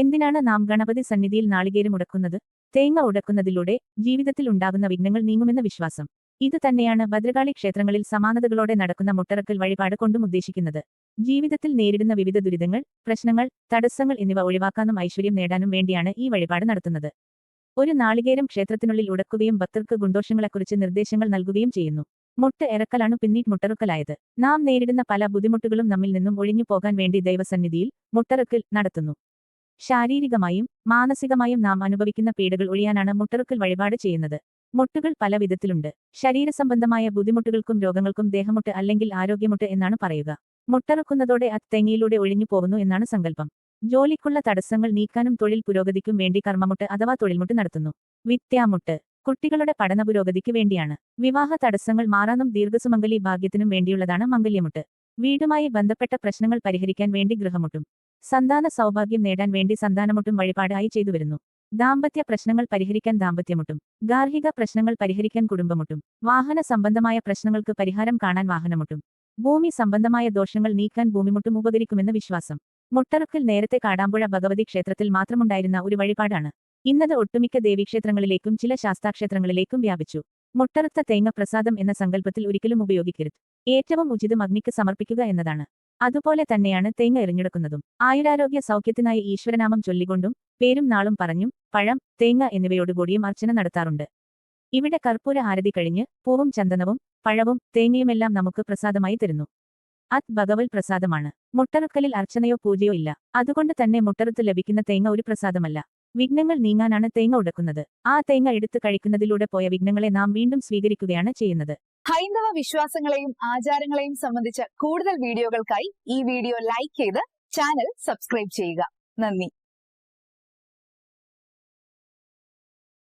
എന്തിനാണ് നാം ഗണപതി സന്നിധിയിൽ നാളികേരം ഉടക്കുന്നത്? തേങ്ങ ഉടക്കുന്നതിലൂടെ ജീവിതത്തിൽ ഉണ്ടാകുന്ന വിഘ്നങ്ങൾ നീങ്ങുമെന്ന വിശ്വാസം. ഇത് തന്നെയാണ് ഭദ്രകാളി ക്ഷേത്രങ്ങളിൽ സമാനതകളോടെ നടക്കുന്ന മുട്ടറക്കൽ വഴിപാട് കൊണ്ടും ഉദ്ദേശിക്കുന്നത്. ജീവിതത്തിൽ നേരിടുന്ന വിവിധ ദുരിതങ്ങൾ പ്രശ്നങ്ങൾ തടസ്സങ്ങൾ എന്നിവ ഒഴിവാക്കാനും ഐശ്വര്യം നേടാനും വേണ്ടിയാണ് ഈ വഴിപാട് നടത്തുന്നത്. ഒരു നാളികേരം ക്ഷേത്രത്തിനുള്ളിൽ ഉടക്കുകയും ഭക്തർക്ക് ഗുണ്ടോഷങ്ങളെക്കുറിച്ച് നിർദ്ദേശങ്ങൾ നൽകുകയും ചെയ്യുന്നു. മുട്ട് ഇറക്കലാണ് പിന്നീട് മുട്ടറുക്കലായത്. നാം നേരിടുന്ന പല ബുദ്ധിമുട്ടുകളും നമ്മിൽ നിന്നും ഒഴിഞ്ഞു പോകാൻ വേണ്ടി ദൈവസന്നിധിയിൽ മുട്ടറക്കൽ നടത്തുന്നു. ശാരീരികമായും മാനസികമായും നാം അനുഭവിക്കുന്ന പീഡകൾ ഒഴിയാനാണ് മുട്ടറുക്കൽ വഴിപാട് ചെയ്യുന്നത്. മുട്ടുകൾ പല വിധത്തിലുണ്ട്. ശരീരസംബന്ധമായ ബുദ്ധിമുട്ടുകൾക്കും രോഗങ്ങൾക്കും ദേഹമുട്ട് അല്ലെങ്കിൽ ആരോഗ്യമുട്ട് എന്നാണ് പറയുക. മുട്ടറുക്കുന്നതോടെ അത് തെങ്ങിയിലൂടെ ഒഴിഞ്ഞു പോകുന്നു എന്നാണ് സങ്കല്പം. ജോലിക്കുള്ള തടസ്സങ്ങൾ നീക്കാനും തൊഴിൽ പുരോഗതിക്കും വേണ്ടി കർമ്മമുട്ട് അഥവാ തൊഴിൽമുട്ട് നടത്തുന്നു. വിദ്യാമുട്ട് കുട്ടികളുടെ പഠന പുരോഗതിക്ക് വേണ്ടിയാണ്. വിവാഹ തടസ്സങ്ങൾ മാറാനും ദീർഘസുമംഗലി ഭാഗ്യത്തിനും വേണ്ടിയുള്ളതാണ് മംഗല്യമുട്ട്. വീടുമായി ബന്ധപ്പെട്ട പ്രശ്നങ്ങൾ പരിഹരിക്കാൻ വേണ്ടി ഗൃഹമുട്ടും. സന്താന സൗഭാഗ്യം നേടാൻ വേണ്ടി സന്താനമുട്ടും വഴിപാടായി ചെയ്തുവരുന്നു ദാമ്പത്യ പ്രശ്നങ്ങൾ പരിഹരിക്കാൻ ദാമ്പത്യമുട്ടും ഗാർഹിക പ്രശ്നങ്ങൾ പരിഹരിക്കാൻ കുടുംബമുട്ടും വാഹന സംബന്ധമായ പ്രശ്നങ്ങൾക്ക് പരിഹാരം കാണാൻ വാഹനമുട്ടും ഭൂമി സംബന്ധമായ ദോഷങ്ങൾ നീക്കാൻ ഭൂമിമുട്ടും ഉപകരിക്കുമെന്ന് വിശ്വാസം. മുട്ടറുക്കിൽ നേരത്തെ കാടാമ്പുഴ ഭഗവതി ക്ഷേത്രത്തിൽ മാത്രമുണ്ടായിരുന്ന ഒരു വഴിപാടാണ്. ഇന്നത് ഒട്ടുമിക്ക ദേവീക്ഷേത്രങ്ങളിലേക്കും ചില ശാസ്താക്ഷേത്രങ്ങളിലേക്കും വ്യാപിച്ചു. മുട്ടറുത്ത തേങ്ങ പ്രസാദം എന്ന സങ്കല്പത്തിൽ ഒരിക്കലും ഉപയോഗിക്കരുത്. ഏറ്റവും ഉചിതം അഗ്നിക്ക് സമർപ്പിക്കുക എന്നതാണ്. അതുപോലെ തന്നെയാണ് തേങ്ങ എറിഞ്ഞെടുക്കുന്നതും. ആയുരാരോഗ്യ സൗഖ്യത്തിനായി ഈശ്വരനാമം ചൊല്ലിക്കൊണ്ടും പേരും നാളും പറഞ്ഞും പഴം തേങ്ങ എന്നിവയോടുകൂടിയും അർച്ചന നടത്താറുണ്ട്. ഇവിടെ കർപ്പൂര ആരതി കഴിഞ്ഞ് പൂവും ചന്ദനവും പഴവും തേങ്ങയുമെല്ലാം നമുക്ക് പ്രസാദമായി തരുന്നു. അത് ഭഗവൽ പ്രസാദമാണ്. മുട്ടറുക്കലിൽ അർച്ചനയോ പൂജയോ ഇല്ല. അതുകൊണ്ട് തന്നെ മുട്ടറുത്ത് ലഭിക്കുന്ന തേങ്ങ ഒരു പ്രസാദമല്ല. വിഘ്നങ്ങൾ നീങ്ങാനാണ് തേങ്ങ ഉടക്കുന്നത്. ആ തേങ്ങ എടുത്തു കഴിക്കുന്നതിലൂടെ പോയ വിഘ്നങ്ങളെ നാം വീണ്ടും സ്വീകരിക്കുകയാണ് ചെയ്യുന്നത്. ഹൈന്ദവ വിശ്വാസങ്ങളെയും ആചാരങ്ങളെയും സംബന്ധിച്ച കൂടുതൽ വീഡിയോകൾക്കായി ഈ വീഡിയോ ലൈക്ക് ചെയ്ത് ചാനൽ സബ്സ്ക്രൈബ് ചെയ്യുക. നന്ദി.